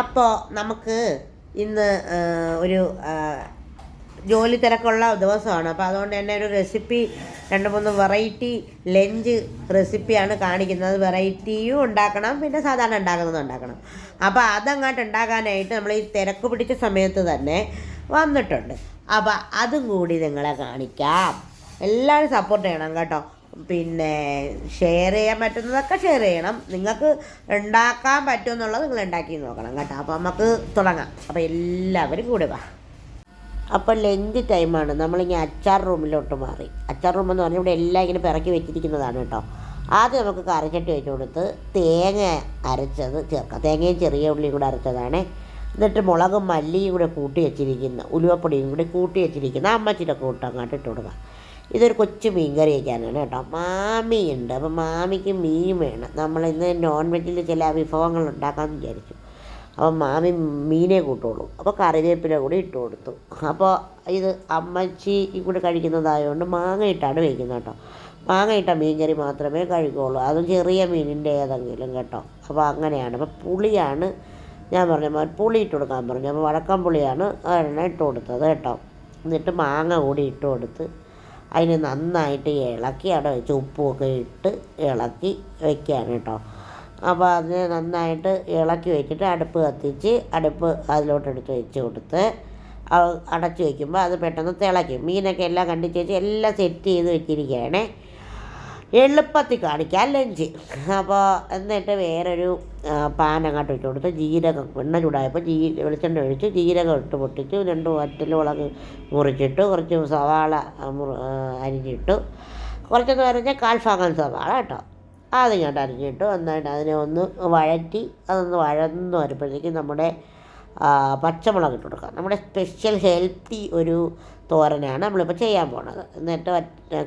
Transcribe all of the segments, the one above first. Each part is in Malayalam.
അപ്പോൾ നമുക്ക് ഇന്ന് ഒരു ജോലി തിരക്കുള്ള ദിവസമാണ്. അപ്പോൾ അതുകൊണ്ട് തന്നെ ഒരു റെസിപ്പി രണ്ട് മൂന്ന് വെറൈറ്റി ലഞ്ച് റെസിപ്പിയാണ് കാണിക്കുന്നത്. വെറൈറ്റിയും ഉണ്ടാക്കണം പിന്നെ സാധാരണ ഉണ്ടാക്കുന്നതും ഉണ്ടാക്കണം. അപ്പോൾ അതങ്ങോട്ട് ഉണ്ടാക്കാനായിട്ട് നമ്മൾ ഈ തിരക്ക് പിടിച്ച സമയത്ത് തന്നെ വന്നിട്ടുണ്ട്. അപ്പോൾ അതും കൂടി നിങ്ങളെ കാണിക്കാം. എല്ലാവരും സപ്പോർട്ട് ചെയ്യണം കേട്ടോ. പിന്നെ ഷെയർ ചെയ്യാൻ പറ്റുന്നതൊക്കെ ഷെയർ ചെയ്യണം. നിങ്ങൾക്ക് ഉണ്ടാക്കാൻ പറ്റുമെന്നുള്ളത് നിങ്ങൾ ഉണ്ടാക്കി നോക്കണം കേട്ടോ. അപ്പോൾ നമുക്ക് തുടങ്ങാം. അപ്പോൾ എല്ലാവരും കൂടെ വാ. അപ്പോൾ ലഞ്ച് ടൈമാണ് നമ്മളിങ്ങനെ അച്ചാർ റൂമിലോട്ട് മാറി. അച്ചാർ റൂം എന്ന് പറഞ്ഞാൽ ഇവിടെ എല്ലാം ഇങ്ങനെ പിറക്കി വെച്ചിരിക്കുന്നതാണ് കേട്ടോ. ആദ്യം നമുക്ക് കറിച്ചട്ടി വെച്ച് കൊടുത്ത് തേങ്ങ അരച്ചത് ചേർക്കാം. തേങ്ങയും ചെറിയ ഉള്ളിയും കൂടെ അരച്ചതാണ്. എന്നിട്ട് മുളകും മല്ലിയും കൂടെ കൂട്ടി വെച്ചിരിക്കുന്ന ഉലുവപ്പൊടിയും കൂടി കൂട്ടി വെച്ചിരിക്കുന്ന അമ്മച്ചിയുടെ കൂട്ട് അങ്ങോട്ട് ഇട്ട് കൊടുക്കാം. ഇതൊരു കൊച്ചു മീൻ കറി വയ്ക്കാനാണ് കേട്ടോ. മാമിയുണ്ട്. അപ്പോൾ മാമിക്ക് മീൻ വേണം. നമ്മൾ ഇന്ന് നോൺ വെജിൽ ചില വിഭവങ്ങൾ ഉണ്ടാക്കാമെന്ന് വിചാരിച്ചു. അപ്പോൾ മാമി മീനെ കൂട്ടുള്ളൂ. അപ്പോൾ കറിവേപ്പില കൂടി ഇട്ട് കൊടുത്തു. അപ്പോൾ ഇത് അമ്മച്ചി കൂടെ കഴിക്കുന്നതായതുകൊണ്ട് മാങ്ങ ഇട്ടാണ് വയ്ക്കുന്നത് കേട്ടോ. മാങ്ങ ഇട്ട മീൻ കറി മാത്രമേ കഴിക്കുകയുള്ളൂ. അതും ചെറിയ മീനിന്റെ ഏതെങ്കിലും കേട്ടോ. അപ്പോൾ അങ്ങനെയാണ്. അപ്പോൾ പുളിയാണ് ഞാൻ പറഞ്ഞു പുളി ഇട്ട് കൊടുക്കാൻ പറഞ്ഞു. അപ്പോൾ വടക്കം പുളിയാണ് ഒരെണ്ണം ഇട്ട് കൊടുത്തത് കേട്ടോ. എന്നിട്ട് മാങ്ങ കൂടി ഇട്ട് കൊടുത്ത് അതിന് നന്നായിട്ട് ഇളക്കി അവിടെ വെച്ച് ഉപ്പുമൊക്കെ ഇട്ട് ഇളക്കി വെക്കുകയാണ് കേട്ടോ. അപ്പോൾ അതിനെ നന്നായിട്ട് ഇളക്കി വെച്ചിട്ട് അടുപ്പ് കത്തിച്ച് അടുപ്പ് അതിലോട്ട് എടുത്ത് വെച്ച് കൊടുത്ത് അടച്ച് വയ്ക്കുമ്പോൾ അത് പെട്ടെന്ന് തിളയ്ക്കും. മീനൊക്കെ എല്ലാം കണ്ടിച്ച് വെച്ച് എല്ലാം സെറ്റ് ചെയ്ത് വെച്ചിരിക്കുകയാണേ. എളുപ്പത്തിൽ കാണിക്കാം. ലഞ്ച് അപ്പോൾ എന്നിട്ട് വേറൊരു പാൻ അങ്ങോട്ട് ഇട്ട് കൊടുത്ത് ജീരകം എണ്ണ ചൂടായപ്പോൾ ജീ വെളിച്ചെണ്ണ ഒഴിച്ച് ജീരകം ഇട്ട് പൊട്ടിച്ച്. രണ്ട് വറ്റൽ മുളക് മുറിച്ചിട്ട് കുറച്ച് സവാള അരിഞ്ഞിട്ട്. കുറച്ചെന്ന് പറഞ്ഞാൽ കാൽഭാഗം സവാള കേട്ടോ. അത് ഇങ്ങോട്ട് അരിഞ്ഞിട്ട്. എന്നിട്ട് അതിനെ ഒന്ന് വഴറ്റി അതൊന്ന് വഴന്ന് വരുമ്പോഴത്തേക്കും നമ്മുടെ പച്ചമുളക് ഇട്ട് കൊടുക്കുക. നമ്മുടെ സ്പെഷ്യൽ ഹെൽത്തി ഒരു തോരനാണ് നമ്മളിപ്പോൾ ചെയ്യാൻ പോണത്. എന്നിട്ട്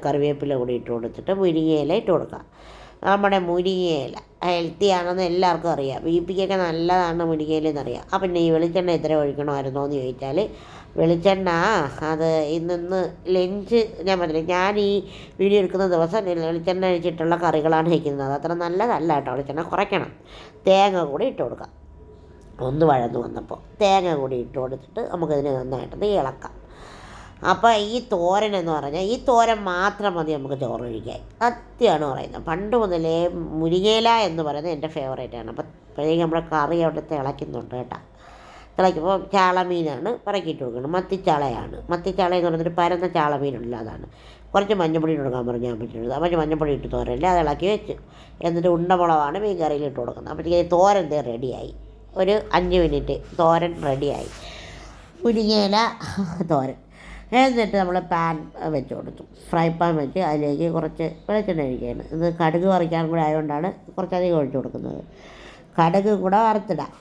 കറിവേപ്പില കൂടി ഇട്ട് കൊടുത്തിട്ട് മുരിങ്ങയില ഇട്ട് കൊടുക്കുക. നമ്മുടെ മുരിങ്ങയില ഹെൽത്തി ആണെന്ന് എല്ലാവർക്കും അറിയാം. ബി പിക്കൊക്കെ നല്ലതാണ് മുരിങ്ങയില എന്നറിയാം. അപ്പം പിന്നെ ഈ വെളിച്ചെണ്ണ എത്ര ഒഴിക്കണമായിരുന്നോ എന്ന് ചോദിച്ചാൽ വെളിച്ചെണ്ണ അത് ഇന്നിന്ന് ലഞ്ച് ഞാൻ പറഞ്ഞില്ല ഞാൻ ഈ വീഡിയോ എടുക്കുന്ന ദിവസം വെളിച്ചെണ്ണ ഒഴിച്ചിട്ടുള്ള കറികളാണ് വയ്ക്കുന്നത് അത്ര നല്ലതല്ല കേട്ടോ വെളിച്ചെണ്ണ കുറയ്ക്കണം. തേങ്ങ കൂടി ഇട്ട് കൊടുക്കാം ഒന്ന് വഴന്ന് വന്നപ്പോൾ തേങ്ങ കൂടി ഇട്ട് കൊടുത്തിട്ട് നമുക്കതിനെ നന്നായിട്ടൊന്ന് ഇളക്കാം. അപ്പോൾ ഈ തോരൻ എന്ന് പറഞ്ഞാൽ ഈ തോരൻ മാത്രം മതി നമുക്ക് ചോറ് കഴിക്കാൻ. സത്യമാണ് പറയുന്നത്. പണ്ട് മുതലേ മുരിങ്ങയില എന്ന് പറയുന്നത് എന്റെ ഫേവറേറ്റാണ് അപ്പോൾ ഇപ്പോഴേക്കും നമ്മുടെ കറി അവിടെ തിളയ്ക്കുന്നുണ്ട് കേട്ടോ. തിളയ്ക്കുമ്പോൾ ചാളമീനാണ് പറക്കിയിട്ട് കൊടുക്കണം മത്തിച്ചാളയാണ്. മത്തിച്ചാള എന്ന് ഒരു പരന്ന ചാളമീനുണ്ടല്ലോ അതാണ്. കുറച്ച് മഞ്ഞപ്പൊടി ഇട്ട് കൊടുക്കാൻ പറഞ്ഞു ഞാൻ പറ്റുന്നത് അപ്പോൾ മഞ്ഞപ്പൊടി ഇട്ട് തോരല്ലേ അത് ഇളക്കി വെച്ചു. എന്നിട്ട് ഉണ്ടമുളകാണ് മീൻ കറിയിൽ ഇട്ട് കൊടുക്കുന്നത്. അപ്പോഴത്തേക്ക് തോരൻ റെഡിയായി ഒരു അഞ്ച് മിനിറ്റ്. തോരൻ റെഡിയായി. മുരിങ്ങയില തോരൻ. എന്നിട്ട് നമ്മൾ പാൻ വെച്ച് കൊടുത്തു. ഫ്രൈ പാൻ വെച്ച് അതിലേക്ക് കുറച്ച് വെളിച്ചെണ്ണ ഒഴിക്കുകയാണ്. ഇത് കടുക് വറിക്കാൻ കൂടെ ആയതുകൊണ്ടാണ് കുറച്ചധികം ഒഴിച്ചു കൊടുക്കുന്നത്. കടുക് കൂടെ വറുത്തിടാം.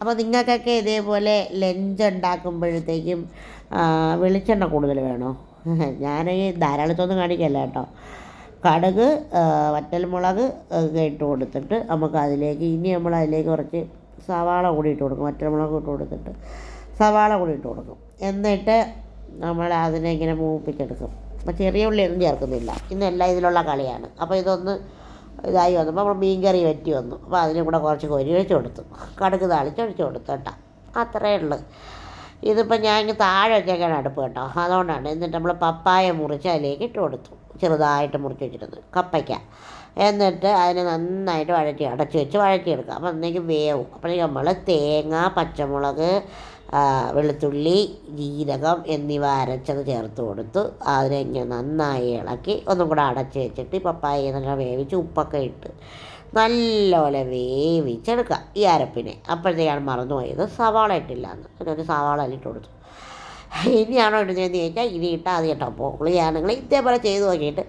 അപ്പോൾ നിങ്ങൾക്കൊക്കെ ഇതേപോലെ ലഞ്ച് ഉണ്ടാക്കുമ്പോഴത്തേക്കും വെളിച്ചെണ്ണ കൂടുതൽ വേണോ? ഞാൻ ഈ ധാരാളത്തൊന്നും കാണിക്കല്ല കേട്ടോ. കടുക് വറ്റൽ വറ്റൽമുളക് ഇട്ട് കൊടുത്തിട്ട് നമുക്ക് അതിലേക്ക് ഇനി നമ്മൾ അതിലേക്ക് കുറച്ച് സവാള കൂടി ഇട്ട് കൊടുക്കും വറ്റൽമുളക് ഇട്ട് കൊടുത്തിട്ട് സവാള കൂടി ഇട്ട് കൊടുക്കും. എന്നിട്ട് നമ്മൾ അതിനെ ഇങ്ങനെ മൂപ്പിച്ചെടുക്കും. അപ്പോൾ ചെറിയ ഉള്ളിയൊന്നും ചേർക്കുന്നില്ല. ഇന്നെല്ലാം ഇതിലുള്ള കളിയാണ്. അപ്പോൾ ഇതൊന്ന് ഇതായി വന്നപ്പോൾ നമ്മൾ മീൻ കറി വറ്റി വന്നു. അപ്പോൾ അതിന് കൂടെ കുറച്ച് കൊരി ഒഴിച്ച് കൊടുത്തു. കടുക്ക് താളിച്ച് ഒഴിച്ച് കൊടുത്തു കേട്ടോ. അത്രയേ ഉള്ളൂ. ഇതിപ്പോൾ ഞാൻ ഇങ്ങനെ താഴെ വെച്ചേക്കാണ് അടുപ്പ് കേട്ടോ. അതുകൊണ്ടാണ്. എന്നിട്ട് നമ്മൾ പപ്പായ മുറിച്ച് അതിലേക്ക് ഇട്ട് കൊടുത്തു. ചെറുതായിട്ട് മുറിച്ച് വെച്ചിരുന്നത്. കപ്പയ്ക്ക. എന്നിട്ട് അതിനെ നന്നായിട്ട് വഴറ്റി അടച്ചു വെച്ച് വഴറ്റിയെടുക്കുക അപ്പോൾ അന്നേക്ക് വേവും. അപ്പോഴേക്കും നമ്മൾ തേങ്ങ പച്ചമുളക് വെളുത്തുള്ളി ജീരകം എന്നിവ അരച്ചത് ചേർത്ത് കൊടുത്ത് അതിനെ നന്നായി ഇളക്കി ഒന്നും കൂടെ അടച്ച് വെച്ചിട്ട് പപ്പായ നല്ല വേവിച്ച് ഉപ്പൊക്കെ ഇട്ട് നല്ലപോലെ വേവിച്ചെടുക്കുക ഈ അരപ്പിനെ. അപ്പോഴത്തേക്കാണ് മറന്നുപോയത് സവാള ഇട്ടില്ല എന്ന് എന്നിട്ട് സവാള അല്ലിട്ട് കൊടുത്തു. ഇനിയാണോ ഇടുന്നതെന്ന് ചോദിച്ചാൽ ഇനി ഇട്ടാൽ അത് കേട്ടോ. പൊളിയാണെങ്കിൽ ഇതേപോലെ ചെയ്ത് നോക്കിയിട്ട്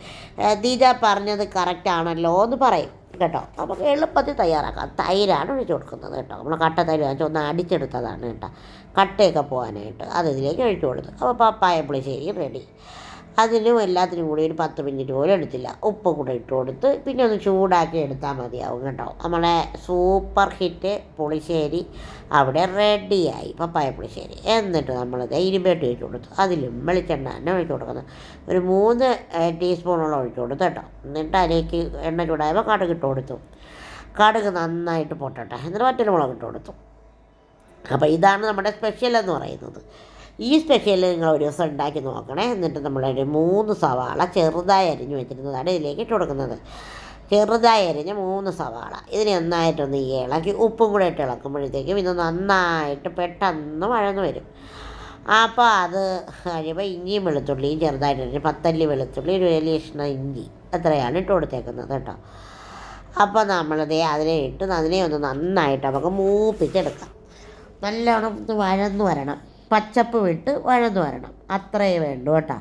ദീജ പറഞ്ഞത് കറക്റ്റ് ആണല്ലോ എന്ന് പറയും കേട്ടോ. നമുക്ക് എളുപ്പത്തിൽ തയ്യാറാക്കാം. തൈരാണ് ഒഴിച്ച് കൊടുക്കുന്നത് കേട്ടോ. നമ്മൾ കട്ട തൈര് വാങ്ങിച്ച് ഒന്ന് അടിച്ചെടുത്തതാണ് കേട്ടോ. കട്ടയൊക്കെ പോകാനായിട്ട് അത് ഇതിലേക്ക് ഒഴിച്ച് കൊടുത്തു അപ്പോൾ പപ്പായ പുളിശ്ശേരി റെഡി അതിനും എല്ലാത്തിനും കൂടി ഒരു പത്ത് മിനിറ്റ് പോലും എടുത്തില്ല. ഉപ്പ് കൂടെ ഇട്ട് കൊടുത്ത് പിന്നെ ഒന്ന് ചൂടാക്കി എടുത്താൽ മതിയാവും കേട്ടോ. നമ്മളെ സൂപ്പർ ഹിറ്റ് പുളിശ്ശേരി അവിടെ റെഡിയായി പപ്പായ പുളിശ്ശേരി. എന്നിട്ട് നമ്മൾ ഇരുമ്പേട്ട് ഒഴിച്ച് കൊടുത്തു. അതിലും വെളിച്ചെണ്ണ തന്നെ ഒഴിച്ച് കൊടുക്കുന്നത് ഒരു മൂന്ന് ടീസ്പൂണോളം ഒഴിച്ച് കൊടുത്തു കേട്ടോ. എന്നിട്ട് അതിലേക്ക് എണ്ണ ചൂടായപ്പോൾ കടുക് ഇട്ട് കൊടുത്തു. കടുക് നന്നായിട്ട് പൊട്ടട്ടെ. എന്നിട്ട് മറ്റൊരു മുളക് ഇട്ട് കൊടുത്തു. അപ്പോൾ ഇതാണ് നമ്മുടെ സ്പെഷ്യൽ എന്ന് പറയുന്നത്. ഈ സ്പെഷ്യൽ നിങ്ങൾ ഒരു ദിവസം ഉണ്ടാക്കി നോക്കണേ. എന്നിട്ട് നമ്മളൊരു മൂന്ന് സവാള ചെറുതായി അരിഞ്ഞു വെച്ചിരുന്നതാണ് ഇതിലേക്ക് ഇട്ട് കൊടുക്കുന്നത്. ചെറുതായി അരിഞ്ഞ മൂന്ന് സവാള. ഇതിനെ നന്നായിട്ടൊന്ന് ഇളക്കി ഉപ്പും കൂടെ ഇട്ട് ഇളക്കുമ്പോഴത്തേക്കും ഇത് നന്നായിട്ട് പെട്ടെന്ന് വഴന്ന് വരും. അപ്പോൾ അത് കഴിയുമ്പോൾ ഇഞ്ചിയും വെളുത്തുള്ളിയും ചെറുതായിട്ട് അരിഞ്ഞ് പത്തല്ലി വെളുത്തുള്ളി ഒരു വലിയ ഇഞ്ചി അത്രയാണ് ഇട്ട് കൊടുത്തേക്കുന്നത് കേട്ടോ. അപ്പോൾ നമ്മളത് അതിനെ ഇട്ട് അതിനെ ഒന്ന് നന്നായിട്ട് നമുക്ക് മൂപ്പിച്ചെടുക്കാം. നല്ലോണം വഴന്ന് വരണം. പച്ചപ്പ് വിട്ട് വഴന്ന് വരണം. അത്രയേ വേണ്ടൂ കേട്ടോ.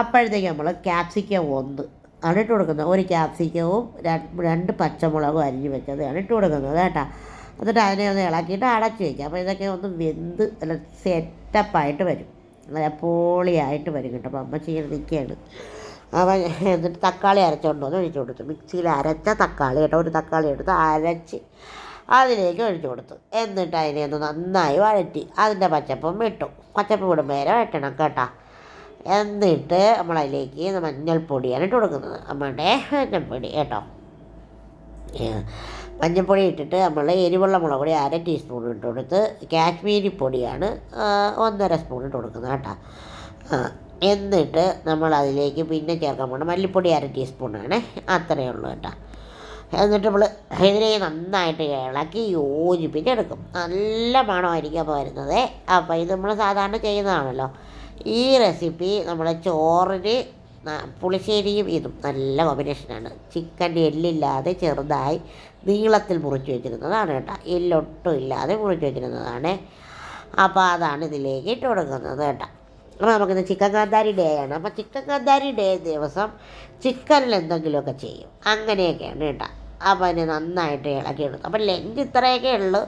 അപ്പോഴത്തേക്ക് നമ്മൾ ക്യാപ്സിക്കം ഒന്ന് ആണ് ഇട്ട് കൊടുക്കുന്നത്. ഒരു ക്യാപ്സിക്കവും രണ്ട് പച്ചമുളകും അരിഞ്ഞ് വെച്ചതാണ് ഇട്ട് കൊടുക്കുന്നത് കേട്ടോ. എന്നിട്ട് അതിനെ ഒന്ന് ഇളക്കിയിട്ട് അടച്ചു വയ്ക്കുക അപ്പോൾ ഇതൊക്കെ ഒന്ന് വെന്ത് അല്ല സെറ്റപ്പായിട്ട് വരും. നല്ല പോളിയായിട്ട് വരും കേട്ടോ. അപ്പോൾ അമ്മ ചെയ്ത് നിൽക്കുകയാണ്. അപ്പം എന്നിട്ട് തക്കാളി അരച്ചുകൊണ്ട് വന്ന് ഒഴിച്ചു കൊടുത്തു. മിക്സിയിൽ അരച്ച തക്കാളി കേട്ടോ. ഒരു തക്കാളി എടുത്ത് അരച്ച് അതിലേക്ക് ഒഴിച്ചു കൊടുത്തു. എന്നിട്ട് അതിനെ ഒന്ന് നന്നായി വഴറ്റി അതിന്റെ പച്ചപ്പും വിട്ടു പച്ചപ്പ് വിടുമ്പോൾ വരെ കേട്ടോ. എന്നിട്ട് നമ്മളതിലേക്ക് മഞ്ഞൾപ്പൊടിയാണ് ഇട്ട് കൊടുക്കുന്നത്. നമ്മുടെ മഞ്ഞൾപ്പൊടി കേട്ടോ. മഞ്ഞൾപ്പൊടി ഇട്ടിട്ട് നമ്മൾ എരിവുള്ള മുളക് പൊടി അര ടീസ്പൂൺ ഇട്ട് കൊടുത്ത് കാശ്മീരി പൊടിയാണ് ഒന്നര സ്പൂൺ ഇട്ട് കൊടുക്കുന്നത് കേട്ടോ. എന്നിട്ട് നമ്മൾ അതിലേക്ക് പിന്നെ ചേർക്കാൻ പോകുന്നത് മല്ലിപ്പൊടി അര ടീസ്പൂണാണ് അത്രയേ ഉള്ളൂ കേട്ടോ. എന്നിട്ട് നമ്മൾ ഇതിനെ നന്നായിട്ട് ഇളക്കി യോജിപ്പിച്ചെടുക്കും. നല്ല മണമായിരിക്കും അപ്പോൾ വരുന്നത്. അപ്പോൾ ഇത് നമ്മൾ സാധാരണ ചെയ്യുന്നതാണല്ലോ. ഈ റെസിപ്പി നമ്മുടെ ചോറിന് പുളിശ്ശേരിയും ഇതും നല്ല കോമ്പിനേഷനാണ് ചിക്കന്റെ എല്ലില്ലാതെ ചെറുതായി നീളത്തിൽ മുറിച്ച് വെച്ചിരുന്നതാണ് കേട്ടോ. എല്ലൊട്ടും ഇല്ലാതെ മുറിച്ച് വെച്ചിരുന്നതാണ്. അപ്പോൾ അതാണ് ഇതിലേക്ക് ഇട്ട് കൊടുക്കുന്നത് കേട്ടോ. അപ്പോൾ നമുക്കിന്ന് ചിക്കൻ കാന്താരി ഡേ ആണ്. അപ്പോൾ ചിക്കൻ കാന്താരി ഡേ ദിവസം ചിക്കനിൽ എന്തെങ്കിലുമൊക്കെ ചെയ്യും. അങ്ങനെയൊക്കെയാണ് കേട്ടോ. അപ്പോൾ അതിനെ നന്നായിട്ട് ഇളക്കിയെടുക്കും അപ്പോൾ ലഞ്ച് ഇത്രയൊക്കെ ഉള്ളൂ.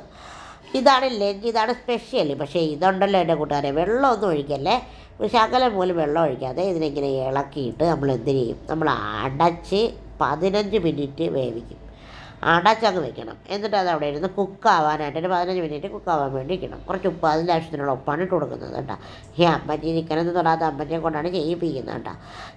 ഇതാണ് ലഞ്ച് ഇതാണ് സ്പെഷ്യൽ പക്ഷേ ഇതുണ്ടല്ലോ എന്റെ കൂട്ടുകാരെ വെള്ളമൊന്നും ഒഴിക്കല്ലേ? ഒരു ശകലം പോലും വെള്ളം ഒഴിക്കാതെ ഇതിനെങ്ങനെ ഇളക്കിയിട്ട് നമ്മൾ എന്ത് ചെയ്യും? നമ്മൾ അടച്ച് പതിനഞ്ച് മിനിറ്റ് വേവിക്കും. അടച്ചങ്ങ് വെക്കണം. എന്നിട്ട് അത് അവിടെ ഇരുന്ന് കുക്കാവാനായിട്ട് ഒരു പതിനഞ്ച് മിനിറ്റ് കുക്കാവാൻ വേണ്ടി ഇരിക്കണം. കുറച്ച് ഉപ്പ് അതിന്റെ ആവശ്യത്തിനുള്ള ഉപ്പാണ് ഇട്ട് കൊടുക്കുന്നത് കേട്ടോ. ഈ അമ്മച്ചി നിൽക്കണമെന്ന് തൊടാത്ത അമ്മച്ചിയെ കൊണ്ടാണ് ചെയ്യിപ്പിക്കുന്നത് കേട്ടോ.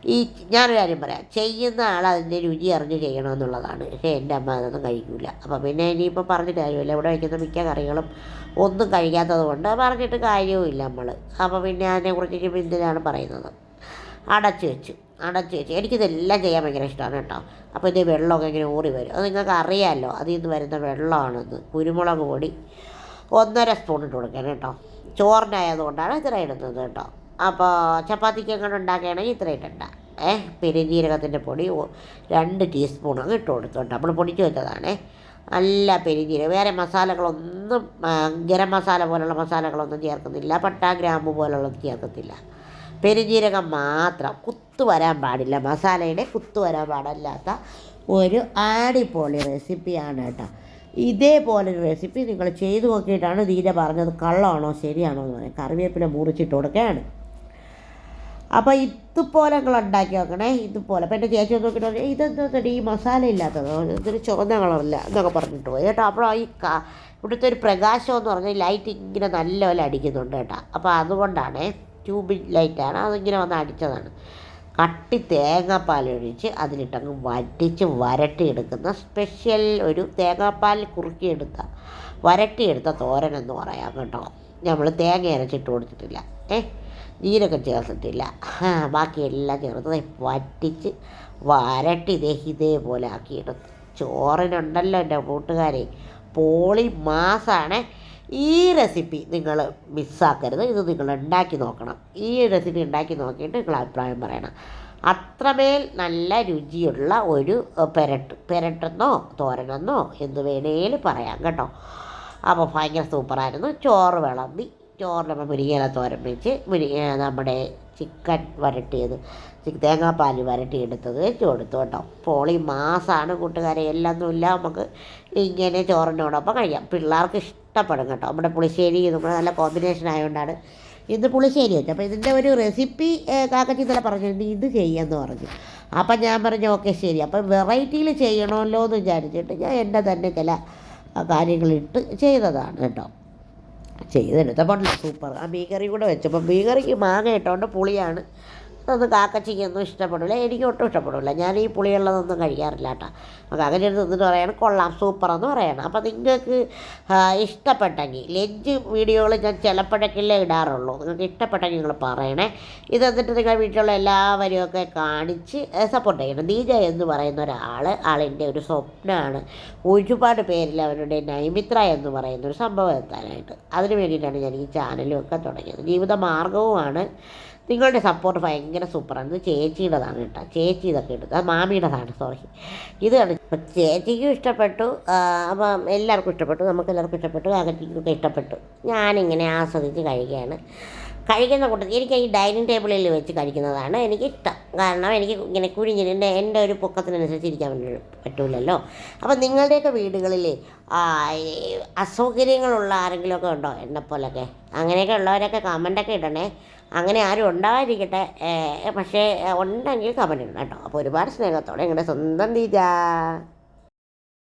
ഈ ഞാനൊരു കാര്യം പറയാം. ചെയ്യുന്ന ആൾ അതിന്റെ രുചി അറിഞ്ഞ് ചെയ്യണമെന്നുള്ളതാണ്. പക്ഷേ എന്റെ അമ്മ അതൊന്നും കഴിക്കില്ല അപ്പോൾ പിന്നെ ഇനിയിപ്പോൾ പറഞ്ഞിട്ട് കാര്യമില്ല. ഇവിടെ വയ്ക്കുന്ന മിക്ക കറികളും ഒന്നും കഴിക്കാത്തത് കൊണ്ട് പറഞ്ഞിട്ട് കാര്യവുമില്ല നമ്മൾ. അപ്പോൾ പിന്നെ അതിനെക്കുറിച്ച് എന്തിനാണ് പറയുന്നത്? അടച്ചു വെച്ചു. അടച്ചു ചേച്ചി എനിക്കിതെല്ലാം ചെയ്യാൻ ഭയങ്കര ഇഷ്ടമാണ് കേട്ടോ. അപ്പോൾ ഇത് വെള്ളമൊക്കെ ഇങ്ങനെ ഊറി വരും. അത് നിങ്ങൾക്ക് അറിയാമല്ലോ അതിൽ നിന്ന് വരുന്ന വെള്ളമാണെന്ന് കുരുമുളക് പൊടി ഒന്നര സ്പൂൺ ഇട്ട് കൊടുക്കണം കേട്ടോ. ചോറിനായതുകൊണ്ടാണ് ഇത്ര ഇടുന്നത് കേട്ടോ. അപ്പോൾ ചപ്പാത്തിക്ക് എങ്ങനെ ഉണ്ടാക്കുകയാണെങ്കിൽ ഇത്ര ഇടണ്ട ഏഹ് പെരുജീരകത്തിന്റെ പൊടി രണ്ട് ടീസ്പൂൺ അങ്ങ് ഇട്ട് കൊടുത്തു കേട്ടോ. നമ്മൾ പൊടിച്ച് വെച്ചതാണേ. നല്ല പെരുജീരകം വേറെ മസാലകളൊന്നും ഗരം മസാല പോലുള്ള മസാലകളൊന്നും ചേർക്കുന്നില്ല. പട്ട ഗ്രാമ്പു പോലുള്ളത് ചേർക്കത്തില്ല. പെരുംജീരകം മാത്രം. കുത്തു വരാൻ പാടില്ല. മസാലയുടെ കുത്തു വരാൻ പാടില്ലാത്ത ഒരു ആടിപ്പൊളി റെസിപ്പിയാണ് കേട്ടോ. ഇതേപോലൊരു റെസിപ്പി നിങ്ങൾ ചെയ്തു നോക്കിയിട്ടാണ് ധീര പറഞ്ഞത്. കള്ളമാണോ ശരിയാണോ എന്ന് പറയാം കറിവേപ്പില മുറിച്ചിട്ട് കൊടുക്കുകയാണ്. അപ്പോൾ ഇതുപോലെ നിങ്ങൾ ഉണ്ടാക്കി നോക്കണേ. ഇതുപോലെ. അപ്പോൾ എന്റെ ചേച്ചി നോക്കിയിട്ട് പറഞ്ഞു ഇതെന്താ ഈ മസാല ഇല്ലാത്തത്? ഇതൊരു ചുവന്ന കളറില്ല എന്നൊക്കെ പറഞ്ഞിട്ട് പോയി. കേട്ടോ അപ്പോൾ ഈ ക ഇവിടുത്തെ ഒരു പ്രകാശം എന്ന് പറഞ്ഞാൽ ലൈറ്റ് ഇങ്ങനെ നല്ലപോലെ അടിക്കുന്നുണ്ട് കേട്ടോ. അപ്പോൾ അതുകൊണ്ടാണ് ട്യൂബ് ലൈറ്റാണ് അതിങ്ങനെ വന്ന് അടിച്ചതാണ്. കട്ടി തേങ്ങാപ്പാൽ ഒഴിച്ച് അതിലിട്ടങ്ങ് വറ്റിച്ച് വരട്ടിയെടുക്കുന്ന സ്പെഷ്യൽ ഒരു തേങ്ങാപ്പാൽ കുറുക്കിയെടുത്ത വരട്ടിയെടുത്ത തോരൻ എന്ന് പറയാം കേട്ടോ. നമ്മൾ തേങ്ങ അരച്ചിട്ട് കൊടുത്തിട്ടില്ല. ഏ? നീരൊക്കെ ചേർത്തിട്ടില്ല. ബാക്കിയെല്ലാം ചേർത്ത് വറ്റിച്ച് വരട്ടി ദേ ഇതേപോലെ ആക്കിയെടുത്ത്. ചോറിനുണ്ടല്ലോ എന്റെ കൂട്ടുകാരെ. പോളി മാസാണ്. ഈ റെസിപ്പി നിങ്ങൾ മിസ്സാക്കരുത് ഇത് നിങ്ങൾ ഉണ്ടാക്കി നോക്കണം. ഈ റെസിപ്പി ഉണ്ടാക്കി നോക്കിയിട്ട് നിങ്ങൾ അഭിപ്രായം പറയണം. അത്രമേൽ നല്ല രുചിയുള്ള ഒരു പെരട്ട് പെരട്ടെന്നോ തോരനെന്നോ എന്ത് വേണേലും പറയാം കേട്ടോ. അപ്പോൾ ഭയങ്കര സൂപ്പറായിരുന്നു. ചോറ് വിളമ്പി ചോറിനപ്പോൾ മുരിങ്ങയില തോരൻ വെച്ച് മുരി നമ്മുടെ ചിക്കൻ വരട്ടിയത് തേങ്ങാപ്പാൽ വരട്ടിയെടുത്തത് കൊടുത്തു കേട്ടോ. പോളി മാസമാണ് കൂട്ടുകാരെ എല്ലാം ഒന്നുമില്ല നമുക്ക് ഇങ്ങനെ ചോറിനോടൊപ്പം കഴിയാം പിള്ളേർക്ക് ഇഷ്ടപ്പെടും കേട്ടോ. നമ്മുടെ പുളിശ്ശേരി കൂടെ നല്ല കോമ്പിനേഷൻ ആയതുകൊണ്ടാണ് ഇത് പുളിശ്ശേരി വെച്ചു അപ്പോൾ ഇതിന്റെ ഒരു റെസിപ്പി കാക്കച്ചി തന്നെ പറഞ്ഞിട്ടുണ്ട് ഇത് ചെയ്യാമെന്ന് പറഞ്ഞു. അപ്പം ഞാൻ പറഞ്ഞു ഓക്കെ ശരി. അപ്പം വെറൈറ്റിയിൽ ചെയ്യണമല്ലോ എന്ന് വിചാരിച്ചിട്ട് ഞാൻ എന്റെ തന്നെ ചില കാര്യങ്ങളിട്ട് ചെയ്തതാണ് കേട്ടോ. ചെയ്തെടുത്തപ്പോൾ സൂപ്പർ ആ മീൻ കറി കൂടെ വെച്ചപ്പോൾ മീൻ കറിക്ക് മാങ്ങ ഇട്ടുകൊണ്ട് പുളിയാണ്. അതൊന്നും കാക്കച്ചിക്കൊന്നും ഇഷ്ടപ്പെടില്ല എനിക്ക് ഒട്ടും ഇഷ്ടപ്പെടില്ല ഞാൻ ഈ പുളിയുള്ളതൊന്നും കഴിക്കാറില്ല കേട്ടോ. അപ്പോൾ അങ്ങനെ നിന്നിട്ട് പറയണം കൊള്ളാം സൂപ്പറെന്ന് പറയണം. അപ്പോൾ നിങ്ങൾക്ക് ഇഷ്ടപ്പെട്ടെങ്കിൽ ലഞ്ച് വീഡിയോകൾ ഞാൻ ചിലപ്പോഴൊക്കെയല്ലേ ഇടാറുള്ളൂ. നിങ്ങൾക്ക് ഇഷ്ടപ്പെട്ടെങ്കിൽ നിങ്ങൾ പറയണേ. ഇത് എന്നിട്ട് നിങ്ങളുടെ വീട്ടിലുള്ള എല്ലാവരും ഒക്കെ കാണിച്ച് സപ്പോർട്ട് ചെയ്യണം. ദീജ എന്ന് പറയുന്ന ഒരാൾ ആളിന്റെ ഒരു സ്വപ്നമാണ്. ഒരുപാട് പേരിൽ അവരുടെ നൈമിത്ര എന്ന് പറയുന്ന ഒരു സംഭവം എത്താനായിട്ട്. അതിന് വേണ്ടിയിട്ടാണ് ഞാൻ ഈ ചാനലും ഒക്കെ തുടങ്ങിയത്. ജീവിത മാർഗവുമാണ് നിങ്ങളുടെ സപ്പോർട്ട് ഭയങ്കര സൂപ്പറാണ് ഇത് ചേച്ചിയുടേതാണ് കേട്ടോ. ചേച്ചി ഇതൊക്കെ അത് മാമിയുടേതാണ് സോറി ഇതാണ് ചേച്ചിക്കും ഇഷ്ടപ്പെട്ടു. അപ്പം എല്ലാവർക്കും ഇഷ്ടപ്പെട്ടു. നമുക്ക് എല്ലാവർക്കും ഇഷ്ടപ്പെട്ടു. അകറ്റിക്കൊക്കെ ഇഷ്ടപ്പെട്ടു. ഞാനിങ്ങനെ ആസ്വദിച്ച് കഴിക്കുകയാണ്. കഴിക്കുന്ന കൂട്ടത്തിൽ എനിക്ക് ഈ ഡൈനിങ് ടേബിളിൽ വെച്ച് കഴിക്കുന്നതാണ് എനിക്കിഷ്ടം. കാരണം എനിക്ക് ഇങ്ങനെ കുഴിഞ്ഞിട്ട് എന്റെ ഒരു പൊക്കത്തിനനുസരിച്ച് ഇരിക്കാൻ വേണ്ടി പറ്റൂലല്ലോ. അപ്പം നിങ്ങളുടെയൊക്കെ വീടുകളിൽ അസൗകര്യങ്ങളുള്ള ആരെങ്കിലുമൊക്കെ ഉണ്ടോ? എന്നെപ്പോലൊക്കെ. അങ്ങനെയൊക്കെ ഉള്ളവരൊക്കെ കമന്റൊക്കെ ഇടണേ. അങ്ങനെ ആരും ഉണ്ടാവാതിരിക്കട്ടെ പക്ഷേ ഉണ്ടെങ്കിൽ കമന്റ് ഇടണം കേട്ടോ. അപ്പോൾ ഒരുപാട് സ്നേഹത്തോടെ നിങ്ങളുടെ സ്വന്തം തീജ.